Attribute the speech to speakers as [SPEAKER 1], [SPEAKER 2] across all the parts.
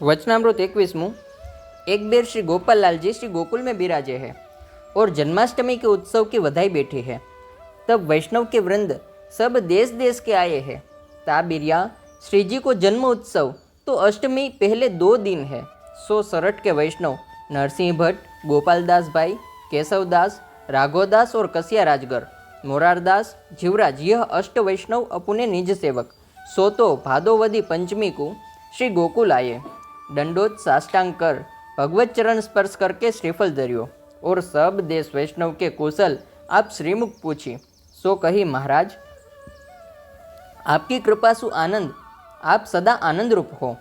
[SPEAKER 1] वचनामृत इक्कीसमूँ एक बेर श्री गोपाल लाल जी श्री गोकुल में बिराजे हैं और जन्माष्टमी के उत्सव की बधाई बैठी है। तब वैष्णव के वृंद सब देश देश के आए हैं। ताबिरिया श्री जी को जन्म उत्सव तो अष्टमी पहले दो दिन है। सो सरठ के वैष्णव नरसिंह भट्ट गोपालदास भाई केशवदास राघवदास और कसिया राजगर मोरारदास जीवराज यह अष्ट वैष्णव अपने निज सेवक। सो तो भादोवदी पंचमी को श्री गोकुल आए। दंडोत साष्टांग कर भगवत चरण स्पर्श करके श्रीफल धर्यो और सब देश वैष्णव के कुशल आप श्रीमुख पूछी सो कही महाराज आपकी कृपा सु आनंद आप सदा आनंद रूप हो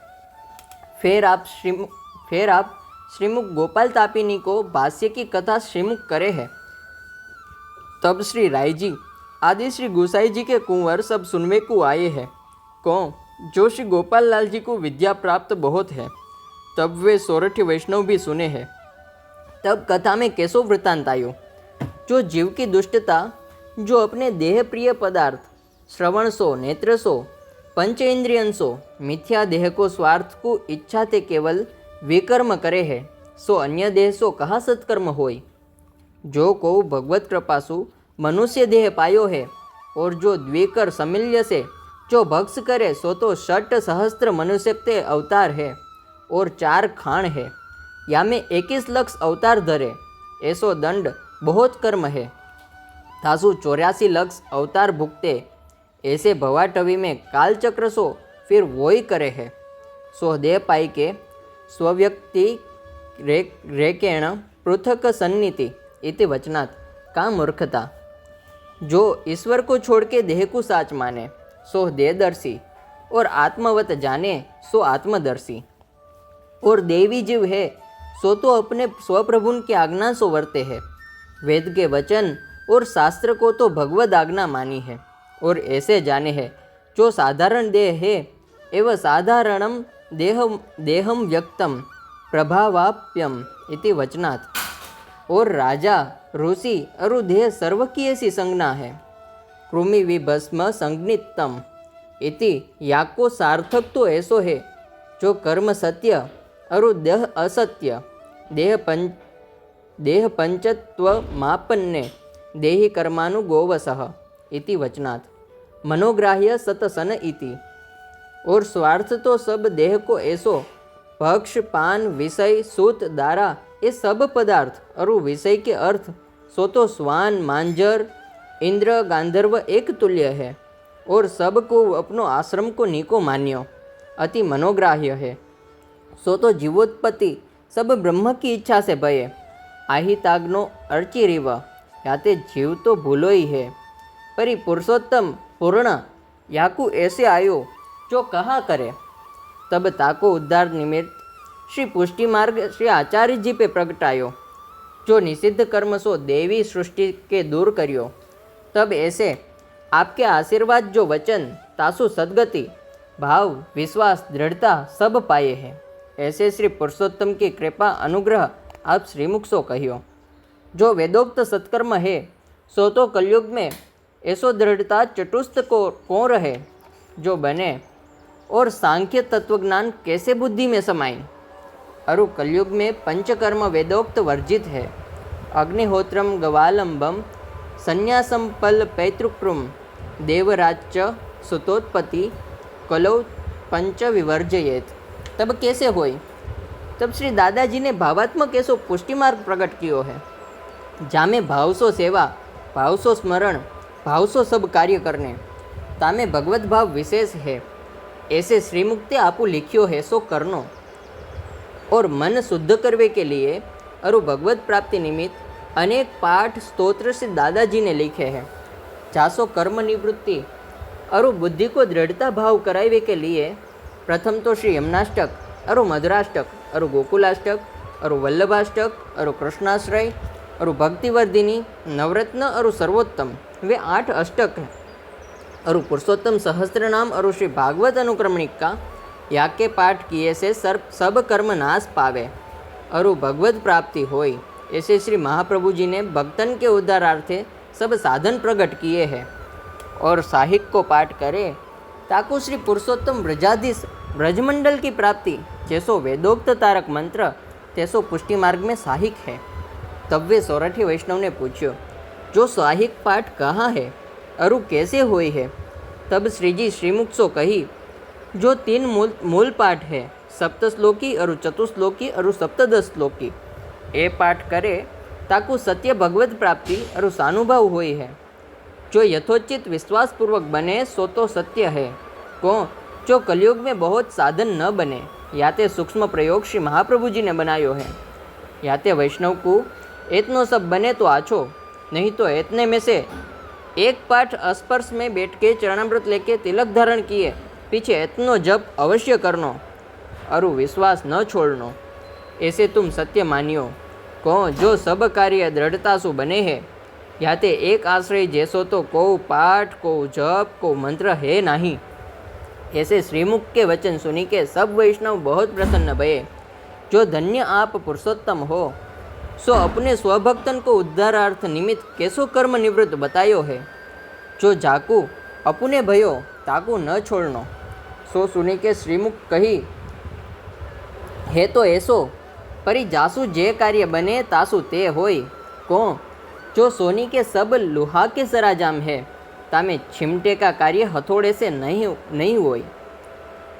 [SPEAKER 1] फिर आप श्रीमुख फिर आप श्रीमुख गोपाल तापिनी को भाष्य की कथा श्रीमुख करे है तब श्री राय जी आदि श्री गुसाई जी के कुंवर सब सुनवे को आए हैं कौन जो श्री गोपाल लाल जी को विद्या प्राप्त बहुत है, तब वे सोरठ वैष्णव भी सुने हैं। तब कथा में कैसो वृत्तांत आयो, जो जीव की दुष्टता, जो अपने देह प्रिय पदार्थ श्रवण सो नेत्र सो पंच इंद्रियन सो मिथ्या देह को स्वार्थ को इच्छा ते केवल विकर्म करे है, सो अन्य देह सो कहा सत्कर्म होय? जो को भगवत कृपा सु मनुष्य देह पायो है, और जो द्विकर समिल्य से जो भक्ष करे सो तो षट सहस्त्र मनुष्य ते अवतार है और चार खान है या में इक्कीस लक्ष अवतार धरे ऐसो दंड बहुत कर्म है तासु चौरासी लक्ष अवतार भुगते ऐसे भवाटवी में काल चक्र सो फिर वो ही करे है सो देह पाई के स्वव्यक्ति रे रेकेण पृथक सन्निति इति वचनात् का मूर्खता जो ईश्वर को छोड़ के देह को साच माने सो देहदर्शी और आत्मवत जाने सो आत्मदर्शी और देवी जीव है सो तो अपने स्वप्रभुन की आज्ञा सो वर्ते है वेद के वचन और शास्त्र को तो भगवद आज्ञा मानी है और ऐसे जाने है जो साधारण देह है एवं साधारणम देह देहम व्यक्तम प्रभावाप्यम इति वचनात् और राजा ऋषि अरु देह सर्व की ऐसी संज्ञा है કૃમિ વિભસ્મ સંજ્ઞિતમ ઇતિ યાકો સાર્થક તો એસો હે, જો કર્મ સત્ય અરુ દેહ અસત્ય. દેહ પંચ, દેહ પંચત્વ માપન્ને, દેહી કર્માનું ગોવસહ ઇતિ વચનાથ. મનોગ્રાહ્ય સતસન ઇતિ. ઓર સ્વાર્થ તો સબ દેહ કો એસો, ભક્ષ, પાન, વિષય, સૂત, દારા એ સબ પદાર્થ. અરુ વિષય કે અર્થ, સો તો સ્વાન, માંજર इंद्र गांधर्व एक तुल्य है और सबको अपनो आश्रम को नीको मान्यो अति मनोग्राह्य है सो तो जीवोत्पत्ति सब ब्रह्म की इच्छा से भये आहिताग्नो अर्ची रिव याते जीव तो भूलो ही है परि पुरुषोत्तम पूर्ण याकू ऐसे आयो जो कहा करे तब ताको उद्धार निमित्त श्री पुष्टि मार्ग श्री आचार्य जी पे प्रगटायो जो निषिद्ध कर्म सो देवी सृष्टि के दूर करियो तब ऐसे आपके आशीर्वाद जो वचन, तासु सदगति, भाव, विश्वास, दृढ़ता सब पाए हैं। ऐसे श्री पुरुषोत्तम की कृपा अनुग्रह आप श्रीमुख सो कहियो। जो वेदोक्त सत्कर्म है, सो तो कलयुग में ऐसो दृढ़ता चतुष्ट को कौन रहे, जो बने और सांख्य तत्वज्ञान कैसे बुद्धि में समाये। अरु कलयुग में पंचकर्म वेदोक्त वर्जित है। अग्निहोत्रम गवालंबम संन्यासम पल पैतृकृम देवराज सुतोत्पत्ति कलौ पंच विवर्जयेत तब कैसे होई तब श्री दादाजी ने भावात्मक ऐसो पुष्टि मार्ग प्रकट कियो है जामे भावसो सेवा भावसो स्मरण भावसो सब कार्य करने तामे भगवत भाव विशेष है ऐसे श्रीमुक्ति आपू लिखियो है सो करनो और मन शुद्ध करने के लिए अरु भगवत प्राप्ति निमित्त અનેક પાઠ સ્તોત્ર શ્રી દાદાજીને લિખે હે. જાસો કર્મ નિવૃત્તિ. અરુ બુદ્ધિ કો દ્રઢતા ભાવ કરાવે કે લીએ? પ્રથમ તો શ્રી યમનાષ્ટક, અરુ મધુરાષ્ટક, અરુ ગોકુલાષ્ટક, અરુ વલ્લભાષ્ટક, અરુ કૃષ્ણાશ્રય, અરુ ભક્તિવર્ધિની, નવરત્ન, અરુ સર્વોત્તમ. વે આઠ અષ્ટક અરુ પુરુષોત્તમ સહસ્ત્રનામ અરુ શ્રી ભાગવત અનુક્રમણિકા યાકે પાઠ કિયે સે સર્પ, સબ કર્મ નાશ પાવે. અરુ ભગવત પ્રાપ્તિ હોય. ऐसे श्री महाप्रभु जी ने भक्तन के उद्धारार्थे सब साधन प्रकट किए हैं और साहिक को पाठ करे, ताकु श्री पुरुषोत्तम ब्रजाधीश ब्रजमंडल की प्राप्ति, जैसो वेदोक्त तारक मंत्र, तैसो पुष्टि मार्ग में साहिक है। तब वे सोरठी वैष्णव ने पूछो जो साहिक पाठ कहाँ है अरु कैसे हुई है? तब श्रीजी श्रीमुख सो कही, जो तीन मूल मूल पाठ है सप्त श्लोकी अरु चतुश्लोकी अरु सप्तदश श्लोकी એ પાઠ કરે તાકુ સત્ય ભગવત પ્રાપ્તિ અરુ સાનુભાવ હોય હે जो यथोचित विश्वासपूर्वक बने सो तो सत्य है को जो कलयुग में बहुत साधन न बने या ते सूक्ष्म प्रयोग श्री महाप्रभु जी ने बनायो है या ते वैष्णव को एतनो सब बने तो आछो नहीं तो एतने में से एक पाठ अस्पर्श में बैठ के चरणामृत लेके तिलक धारण किए पीछे एतनो जप अवश्य करनो अरु विश्वास न छोड़नो ऐसे तुम सत्य मानियो को जो सब कार्य दृढ़ता सु बने हैं या ते एक आश्रय जैसो तो को पाठ को जप को मंत्र है नहीं ऐसे श्रीमुख के वचन सुनी के सब वैष्णव बहुत प्रसन्न भये जो धन्य आप पुरुषोत्तम हो सो अपने स्वभक्तन को उद्धारार्थ निमित्त कैसो कर्म निवृत्त बतायो है जो जाकू अपने भयो ताकू न छोड़नो सो सुनी के श्रीमुख कही હે તો એસો પરી જાસુ જે કાર્ય બને તાસુ તે હોય को जो सोनी के सब लोहा के सराजाम है तामे छिमटे का कार्य हथौड़े से नहीं नहीं होय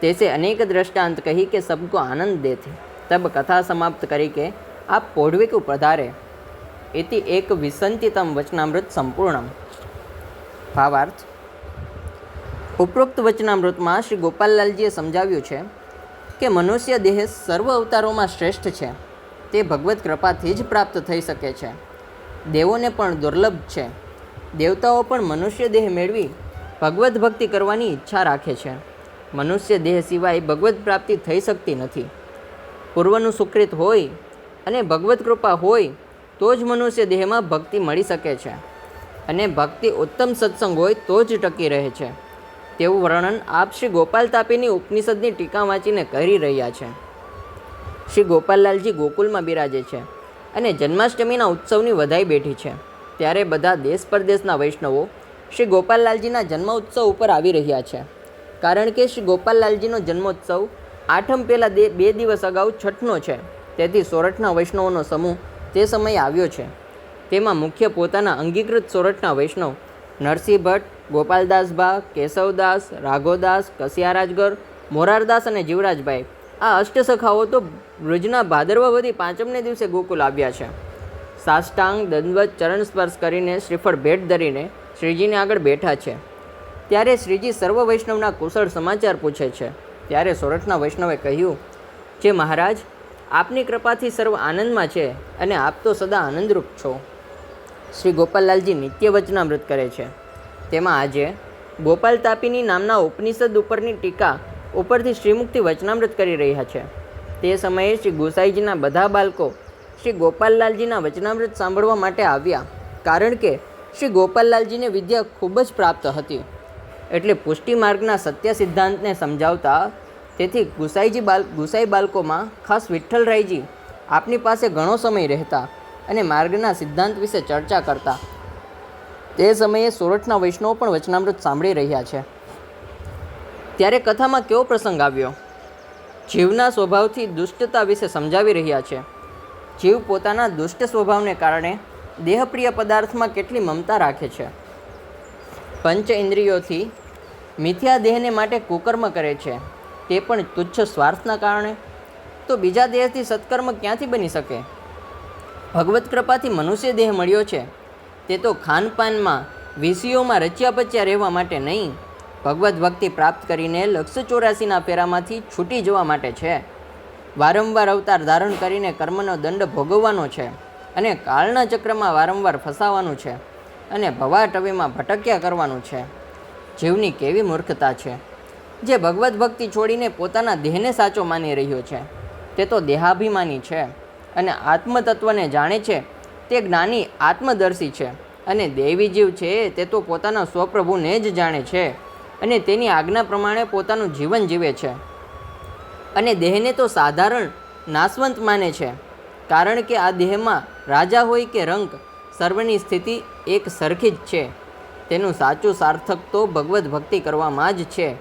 [SPEAKER 1] तैसे अनेक दृष्टांत कही के सबको आनंद देते तब कथा समाप्त करी के आप पौढ़वे को पधारे इति एक विसंतितम वचनामृत સંપૂર્ણમ ભાવાર્થ ઉપરોક્ત વચનામૃતમાં શ્રી ગોપાલલાલજીએ સમજાવ્યું છે કે મનુષ્ય દેહ સર્વ અવતારોમાં શ્રેષ્ઠ છે, તે ભગવત કૃપાથી જ પ્રાપ્ત થઈ શકે છે. દેવોને પણ દુર્લભ છે. દેવતાઓ પણ મનુષ્ય દેહ મેળવી ભગવત ભક્તિ કરવાની ઈચ્છા રાખે છે. મનુષ્ય દેહ સિવાય ભગવત પ્રાપ્તિ થઈ શકતી નથી. પૂર્વનું સુકૃત હોય અને ભગવત કૃપા હોય, તો જ મનુષ્ય દેહમાં ભક્તિ મળી શકે છે. અને ભક્તિ ઉત્તમ સત્સંગ હોય, તો જ ટકી રહે છે. તેવું વર્ણન આપ શ્રી ગોપાલ તાપીની ઉપનિષદની ટીકા વાંચીને કરી રહ્યા છે. શ્રી ગોપાલલાલજી ગોકુલમાં બિરાજે છે અને જન્માષ્ટમીના ઉત્સવની વધાઈ બેઠી છે. ત્યારે બધા દેશ પરદેશના વૈષ્ણવો શ્રી ગોપાલલાલજીના જન્મ ઉત્સવ ઉપર આવી રહ્યા છે. કારણ કે શ્રી ગોપાલલાલજીનો જન્મોત્સવ આઠમ પહેલાં બે દિવસ અગાઉ છઠનો છે. તેથી સોરઠના વૈષ્ણવોનો સમૂહ તે સમયે આવ્યો છે. તેમાં મુખ્ય પોતાના અંગીકૃત સોરઠના વૈષ્ણવ નરસિંહ ભટ્ટ ગોપાલદાસ ભા કેશવદાસ, રાઘોદાસ, કસિયારાજગર, મોરારદાસ અને જીવરાજભાઈ. આ અષ્ટસખાઓ તો વૃજના ભાદરવાવતી પાંચમને દિવસે ગોકુલ આવ્યા છે. સાષ્ટાંગ, દંડવત, ચરણ સ્પર્શ કરીને શ્રીફળ ભેટ ધરીને શ્રીજીને આગળ બેઠા છે. ત્યારે શ્રીજી સર્વ વૈષ્ણવના કુશળ સમાચાર પૂછે છે. ત્યારે સોરઠના વૈષ્ણવે કહ્યું, જે મહારાજ, આપની કૃપાથી સર્વ આનંદમાં છે અને આપ તો સદા આનંદરૂપ છો. શ્રી ગોપાલલાલજી નિત્ય વચનામૃત કરે છે. તેમાં આજે ગોપાલ તાપીની નામના ઉપનિષદ ઉપરની ટીકા ઉપરથી શ્રીમુખથી વચનામૃત કરી રહ્યા છે. તે સમયે શ્રી ગોસાઈજીના બધા બાળકો શ્રી ગોપાલલાલજીના વચનામૃત સાંભળવા માટે આવ્યા કારણ કે શ્રી ગોપાલલાલજીને વિદ્યા ખૂબ જ પ્રાપ્ત હતી. એટલે પુષ્ટિ માર્ગના સત્ય સિદ્ધાંતને સમજાવતા તેથી ગુસાઈજી બાલ, ગુસાઈ બાળકોમાં ખાસ વિઠ્ઠલરાયજી આપની પાસે ઘણો સમય રહેતા અને માર્ગના સિદ્ધાંત વિશે ચર્ચા કરતા તે સમયે સોરઠના વૈષ્ણવ પણ વચનામૃત સાંભળી રહ્યા છે. ત્યારે કથામાં કેવો પ્રસંગ આવ્યો? જીવના સ્વભાવથી દુષ્ટતા વિશે સમજાવી રહ્યા છે. જીવ પોતાના દુષ્ટ સ્વભાવને કારણે દેહપ્રિય પદાર્થમાં કેટલી મમતા રાખે છે. પંચ ઇન્દ્રિયોથી મિથ્યા દેહને માટે કુકર્મ કરે છે. તે પણ તુચ્છ સ્વાર્થના કારણે. તો બીજા દેહથી સત્કર્મ ક્યાંથી બની શકે? ભગવત કૃપાથી મનુષ્ય દેહ મળ્યો છે. તે તો ખાનપાનમાં વિષયોમાં રચ્યા પચ્યા રહેવા માટે નહીં. ભગવદ્ ભક્તિ પ્રાપ્ત કરીને લક્ષ ચોરાસીના ફેરામાંથી છૂટી જવા માટે છે. વારંવાર અવતાર ધારણ કરીને કર્મનો દંડ ભોગવવાનો છે અને કાળના ચક્રમાં વારંવાર ફસાવાનું છે અને ભવાટવીમાં ભટક્યા કરવાનું છે. જીવની કેવી મૂર્ખતા છે? જે ભગવદ્ ભક્તિ છોડીને પોતાના દેહને સાચો માની રહ્યો છે, તે તો દેહાભિમાની છે અને આત્મતત્વને જાણે છે તે જ્ઞાની આત્મદર્શી છે અને દૈવી જીવ છે તે તો પોતાના સ્વપ્રભુને જ જાણે છે અને તેની આજ્ઞા પ્રમાણે પોતાનું જીવન જીવે છે. અને દેહને તો સાધારણ નાશવંત માને છે. કારણ કે આ દેહમાં રાજા હોય કે રંક સર્વની સ્થિતિ એક સરખી જ છે. તેનું સાચું સાર્થક તો ભગવદ્ ભક્તિ કરવામાં જ છે.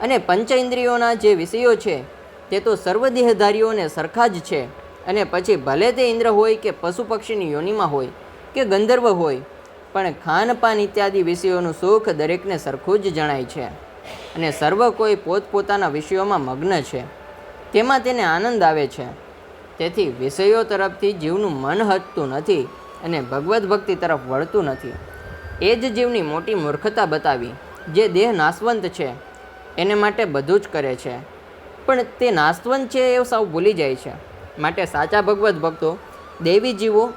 [SPEAKER 1] અને પંચ ઇન્દ્રિયોના જે વિષયો છે તે તો સર્વદેહધારીઓને સરખા જ છે. અને પછી ભલે તે ઇન્દ્ર હોય કે પશુ પક્ષીની યોનિમાં હોય કે ગંધર્વ હોય, પણ ખાનપાન ઇત્યાદિ વિષયોનું સુખ દરેકને સરખું જ જણાય છે. અને સર્વ કોઈ પોતપોતાના વિષયોમાં મગ્ન છે. તેમાં તેને આનંદ આવે છે. તેથી વિષયો તરફથી જીવનું મન હટતું નથી અને ભગવદ્ ભક્તિ તરફ વળતું નથી. એ જ જીવની મોટી મૂર્ખતા બતાવી, જે દેહ નાશવંત છે, એને માટે બધું જ કરે છે. પણ તે નાશવંત છે એ સાવ ભૂલી જાય છે. માટે સાચા ભગવદ્ ભક્તો, દેવી જીવો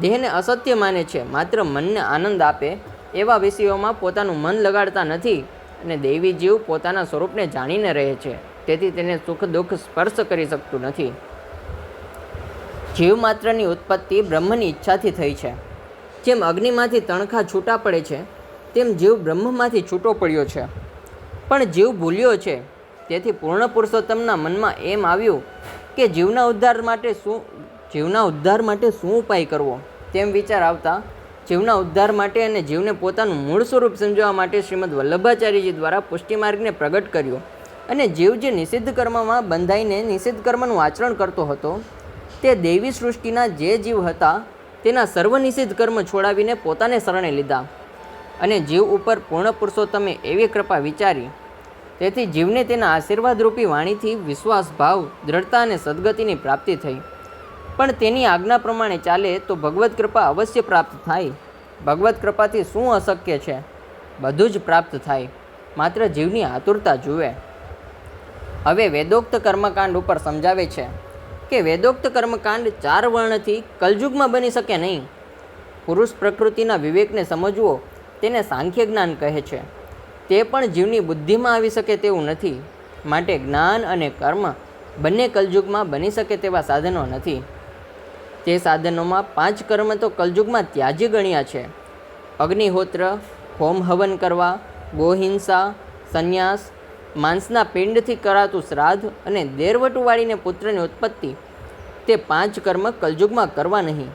[SPEAKER 1] દેહને અસત્ય માને છે, માત્ર મનને આનંદ આપે એવા વિષયોમાં પોતાનું મન લગાડતા નથી અને દૈવી જીવ પોતાના સ્વરૂપને જાણીને રહે છે, તેથી તેને સુખ દુઃખ સ્પર્શ કરી શકતું નથી. જીવ માત્રની ઉત્પત્તિ બ્રહ્મની ઈચ્છાથી થઈ છે. જેમ અગ્નિમાંથી તણખા છૂટા પડે છે, તેમ જીવ બ્રહ્મમાંથી છૂટો પડ્યો છે. પણ જીવ ભૂલ્યો છે, તેથી પૂર્ણ પુરુષોત્તમના મનમાં એમ આવ્યું કે જીવના ઉદ્ધાર માટે શું, જીવના ઉદ્ધાર માટે શું ઉપાય કરવો? તેમ વિચાર આવતા જીવના ઉદ્ધાર માટે અને જીવને પોતાનું મૂળ સ્વરૂપ સમજવા માટે શ્રીમદ વલ્લભાચાર્યજી દ્વારા પુષ્ટિમાર્ગને પ્રગટ કર્યો અને જીવ જે નિષિદ્ધ કર્મમાં બંધાઈને નિષિદ્ધ કર્મનું આચરણ કરતો હતો, તે દેવી સૃષ્ટિના જે જીવ હતા, તેના સર્વ નિષિદ્ધ કર્મ છોડાવીને પોતાને શરણે લીધા. અને જીવ ઉપર પૂર્ણ પુરુષોત્તમે એવી કૃપા વિચારી તેથી જીવને તેના આશીર્વાદરૂપી વાણીથી વિશ્વાસ, ભાવ, દ્રઢતા અને સદગતિની પ્રાપ્તિ થઈ. પણ તેની આજ્ઞા પ્રમાણે ચાલે તો ભગવત કૃપા અવશ્ય પ્રાપ્ત થાય. ભગવત કૃપાથી શું અશક્ય છે? બધું જ પ્રાપ્ત થાય. માત્ર જીવની આતુરતા જુએ. હવે વેદોક્ત કર્મકાંડ ઉપર સમજાવે છે કે વેદોક્ત કર્મકાંડ ચાર વર્ણથી કલયુગમાં બની શકે નહીં. પુરુષ પ્રકૃતિના વિવેકને સમજવો તેને સાંખ્ય જ્ઞાન કહે છે. તે પણ જીવની બુદ્ધિમાં આવી શકે તેવું નથી. માટે જ્ઞાન અને કર્મ બંને કલયુગમાં બની શકે તેવા સાધનો નથી. તે સાધનોમાં પાંચ કર્મ તો કલયુગમાં ત્યાજી ગણ્યા છે. અગ્નિહોત્ર, હોમ હવન કરવા, ગોહિંસા, સંન્યાસ, માંસના પિંડથી કરાતું શ્રાદ્ધ અને દેરવટુ વાળીને પુત્રની ઉત્પત્તિ. તે પાંચ કર્મ કલયુગમાં કરવા નહીં.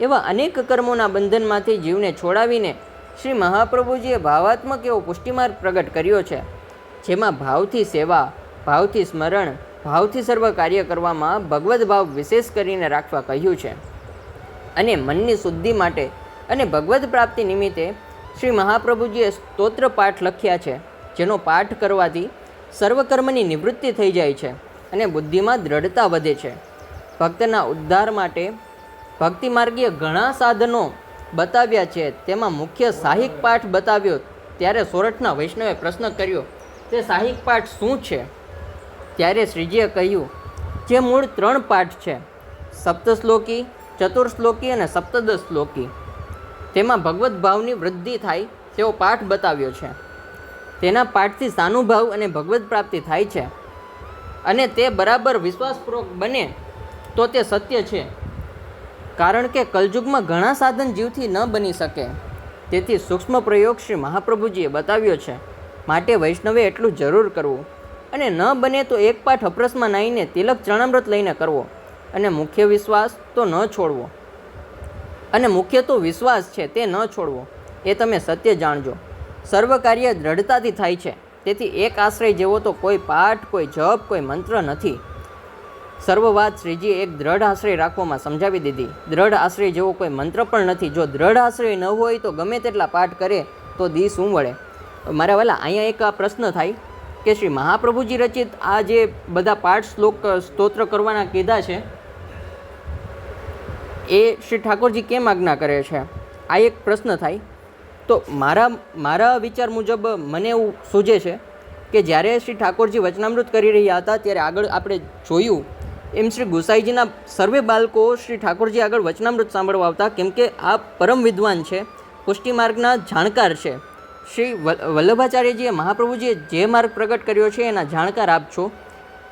[SPEAKER 1] એવા અનેક કર્મોના બંધનમાંથી જીવને છોડાવીને શ્રી મહાપ્રભુજીએ ભાવાત્મક એવો પુષ્ટિમાર્ગ પ્રગટ કર્યો છે, જેમાં ભાવથી સેવા, ભાવથી સ્મરણ, ભાવથી સર્વ કાર્ય કરવામાં ભગવદ્ ભાવ વિશેષ કરીને રાખવા કહ્યું છે. અને મનની શુદ્ધિ માટે અને ભગવદ્ પ્રાપ્તિ નિમિત્તે શ્રી મહાપ્રભુજીએ સ્તોત્ર પાઠ લખ્યા છે, જેનો પાઠ કરવાથી સર્વકર્મની નિવૃત્તિ થઈ જાય છે અને બુદ્ધિમાં દ્રઢતા વધે છે. ભક્તના ઉદ્ધાર માટે ભક્તિ માર્ગીય ઘણા સાધનો બતાવ્યા છે. તેમાં મુખ્ય સાહિક પાઠ બતાવ્યો. ત્યારે સોરઠના વૈષ્ણવે પ્રશ્ન કર્યો, તે સાહિક પાઠ શું છે? ત્યારે શ્રીજીએ કહ્યું, જે મૂળ ત્રણ પાઠ છે, સપ્તશ્લોકી, ચતુર્શ્લોકી અને સપ્તદશ શ્લોકી તેમાં ભગવદ્ ભાવની વૃદ્ધિ થાય તેવો પાઠ બતાવ્યો છે. તેના પાઠથી સાનુભાવ અને ભગવદ્ પ્રાપ્તિ થાય છે. અને તે બરાબર વિશ્વાસપૂર્વક બને તો તે સત્ય છે. કારણ કે કલયુગમાં ઘણા સાધન જીવથી ન બની શકે. તેથી સૂક્ષ્મ પ્રયોગ શ્રી મહાપ્રભુજીએ બતાવ્યો છે, માટે વૈષ્ણવે એટલું જરૂર કરવું. અને ન બને તો એક પાઠ અપરસમાં નાહીને તિલક ચરણામૃત લઈને કરવો. અને મુખ્ય વિશ્વાસ તો ન છોડવો. અને મુખ્ય તો વિશ્વાસ છે તે ન છોડવો. એ તમે સત્ય જાણજો. સર્વ કાર્ય દ્રઢતાથી થાય છે. તેથી એક આશ્રય જેવો તો કોઈ પાઠ, કોઈ જપ, કોઈ મંત્ર નથી. સર્વ વાત શ્રીજીએ એક દ્રઢ આશ્રય રાખવામાં સમજાવી દીધી. દ્રઢ આશ્રય જેવો કોઈ મંત્ર પણ નથી. જો દ્રઢ આશ્રય ન હોય તો ગમે તેટલા પાઠ કરે તો દી શું વળે? મારા વાલા, અહીંયા એક આ પ્રશ્ન થાય કે શ્રી મહાપ્રભુજી રચિત આ જે બધા પાઠ શ્લોક સ્તોત્ર કરવાના કીધા છે, એ શ્રી ઠાકોરજી કેમ આજ્ઞા કરે છે? આ એક પ્રશ્ન થાય. તો મારા મારા વિચાર મુજબ મને એવું સૂજે છે કે જ્યારે શ્રી ઠાકોરજી વચનામૃત કરી રહ્યા હતા, ત્યારે આગળ આપણે જોયું એમ શ્રી ગુસાઈજીના સર્વે બાળકો શ્રી ઠાકોરજી આગળ વચનામૃત સાંભળવા આવતા, કેમ કે આ પરમ વિદ્વાન છે, પુષ્ટિ માર્ગના જાણકાર છે. શ્રી વલ્લભાચાર્યજીએ મહાપ્રભુજીએ જે માર્ગ પ્રગટ કર્યો છે એના જાણકાર આપ છો.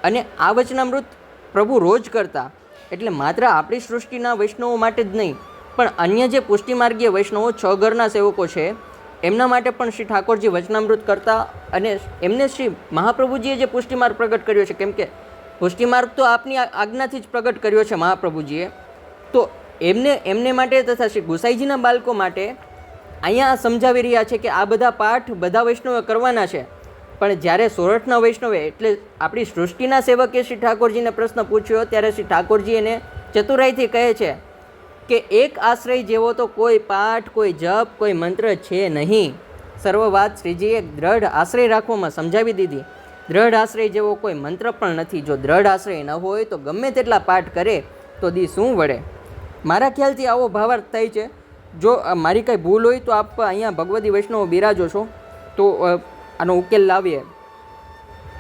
[SPEAKER 1] અને આ વચનામૃત પ્રભુ રોજ કરતા, એટલે માત્ર આપણી સૃષ્ટિના વૈષ્ણવો માટે જ નહીં, પણ અન્ય જે પુષ્ટિમાર્ગીય વૈષ્ણવો છ ઘરના સેવકો છે, એમના માટે પણ શ્રી ઠાકોરજી વચનામૃત કરતા અને એમને શ્રી મહાપ્રભુજીએ જે પુષ્ટિમાર્ગ પ્રગટ કર્યો છે, કેમ કે પુષ્ટિમાર્ગ તો આપની આજ્ઞાથી જ પ્રગટ કર્યો છે મહાપ્રભુજીએ. તો એમને એમને માટે તથા શ્રી ગુસાઈજીના બાળકો માટે અહીંયા સમજાવી રહ્યા છે કે આ બધા પાઠ બધા વૈષ્ણવે કરવાના છે. પણ જ્યારે સોરઠના વૈષ્ણવે, એટલે આપણી સૃષ્ટિના સેવકે શ્રી ઠાકોરજીને પ્રશ્ન પૂછ્યો, ત્યારે શ્રી ઠાકોરજી એને ચતુરાઈથી કહે છે કે એક આશ્રય જેવો તો કોઈ પાઠ, કોઈ જપ, કોઈ મંત્ર છે નહીં. સર્વ વાત શ્રીજીએ દ્રઢ આશ્રય રાખવામાં સમજાવી દીધી. દ્રઢ આશ્રય જેવો કોઈ મંત્ર પણ નથી. જો દ્રઢ આશ્રય ન હોય તો ગમે તેટલા પાઠ કરે તો દી શું વળે? મારા ખ્યાલથી આવો ભાવાર્થ થાય છે. જો મારી કાંઈ ભૂલ હોય તો આપ અહીંયા ભગવતી વૈષ્ણવ બિરાજો છો. તો આનો ઉકેલ લાવીએ.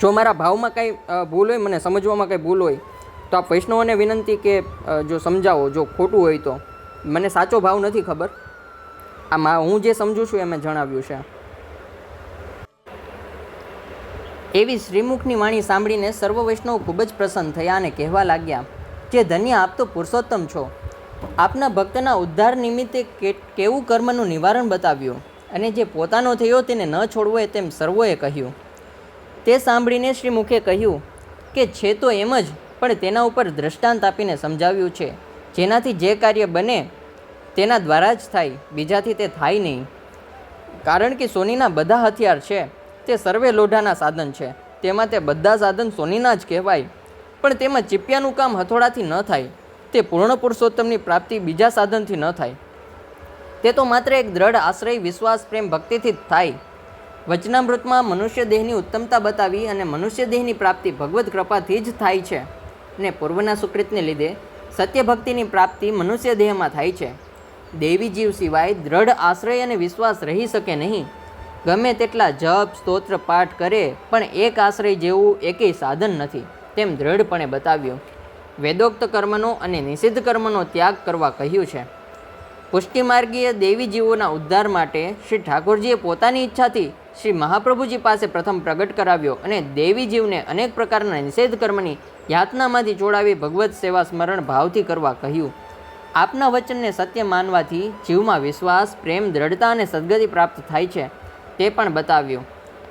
[SPEAKER 1] જો મારા ભાવમાં કાંઈ ભૂલ હોય, મને સમજવામાં કાંઈ ભૂલ હોય, તો આપ વૈષ્ણવોને વિનંતી કે જો સમજાવો, જો ખોટું હોય તો. મને સાચો ભાવ નથી ખબર. આમાં હું જે સમજું છું એ મેં જણાવ્યું છે. એવી શ્રીમુખની વાણી સાંભળીને સર્વ વૈષ્ણવ ખૂબ જ પ્રસન્ન થયા અને કહેવા લાગ્યા, જે ધન્ય આપ તો પુરુષોત્તમ છો. આપના ભક્તના ઉદ્ધાર નિમિત્તે કેવું કર્મનું નિવારણ બતાવ્યું અને જે પોતાનો થયો તેને ન છોડવો એ તેમ સર્વોએ કહ્યું. તે સાંભળીને શ્રીમુખે કહ્યું કે છે તો એમ જ, પણ તેના ઉપર દ્રષ્ટાંત આપીને સમજાવ્યું છે. જેનાથી જે કાર્ય બને તેના દ્વારા જ થાય, બીજાથી તે થાય નહીં. કારણ કે સોનીના બધા હથિયાર છે. તે સર્વે લોઢાના સાધન છે. તેમાં તે બધા સાધન સોનીના જ કહેવાય. પણ તેમાં ચીપિયાનું કામ હથોડાથી ન થાય. તે પૂર્ણ પુરુષોત્તમની પ્રાપ્તિ બીજા સાધનથી ન થાય. તે તો માત્ર એક દ્રઢ આશ્રય, વિશ્વાસ, પ્રેમ, ભક્તિથી જ થાય. વચનામૃતમાં મનુષ્ય દેહની ઉત્તમતા બતાવી અને મનુષ્ય દેહની પ્રાપ્તિ ભગવદ્ કૃપાથી જ થાય છે. ને પૂર્વના સુકૃતને લીધે સત્ય ભક્તિની પ્રાપ્તિ મનુષ્ય દેહમાં થાય છે. દેવી જીવ સિવાય દ્રઢ આશ્રય અને વિશ્વાસ રહી શકે નહીં. ગમે તેટલા જપ, સ્તોત્ર, પાઠ કરે, પણ એક આશ્રય જેવું એકેય સાધન નથી, તેમ દ્રઢપણે બતાવ્યું. વેદોક્ત કર્મનો અને નિષિદ્ધ કર્મનો ત્યાગ કરવા કહ્યું છે. પુષ્ટિમાર્ગીય દેવી જીવોના ઉદ્ધાર માટે શ્રી ઠાકોરજીએ પોતાની ઈચ્છાથી શ્રી મહાપ્રભુજી પાસે પ્રથમ પ્રગટ કરાવ્યો અને દેવી જીવને અનેક પ્રકારના નિષેધ કર્મની યાતનામાંથી જોડાવી ભગવત સેવા સ્મરણ ભાવથી કરવા કહ્યું. આપના વચનને સત્ય માનવાથી જીવમાં વિશ્વાસ, પ્રેમ, દ્રઢતા અને સદગતિ પ્રાપ્ત થાય છે. તે પણ બતાવ્યું.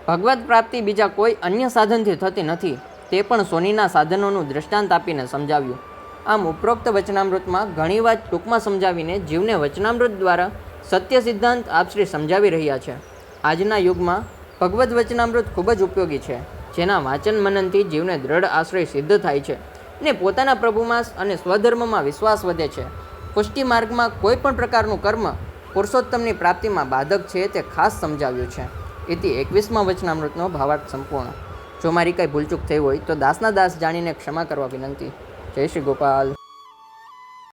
[SPEAKER 1] ભગવત પ્રાપ્તિ બીજા કોઈ અન્ય સાધનથી થતી નથી, તે પણ સોનીના સાધનોનું દૃષ્ટાંત આપીને સમજાવ્યું. આમ ઉપરોક્ત વચનામૃતમાં ઘણી વાત ટૂંકમાં સમજાવીને જીવને વચનામૃત દ્વારા સત્ય સિદ્ધાંત આપશ્રી સમજાવી રહ્યા છે. આજના યુગમાં ભગવદ્ વચનામૃત ખૂબ જ ઉપયોગી છે, જેના વાંચન મનનથી જીવને દ્રઢ આશ્રય સિદ્ધ થાય છે ને પોતાના પ્રભુમાં અને સ્વધર્મમાં વિશ્વાસ વધે છે. પુષ્ટિ માર્ગમાં કોઈ પણ પ્રકારનું કર્મ પુરુષોત્તમની પ્રાપ્તિમાં બાધક છે તે ખાસ સમજાવ્યું છે. એથી એકવીસમાં વચનામૃતનો ભાવાર્થ સંપૂર્ણ. જો મારી કાંઈ ભૂલચૂક થઈ હોય તો દાસના દાસ જાણીને ક્ષમા કરવા વિનંતી. જય શ્રી ગોપાલ.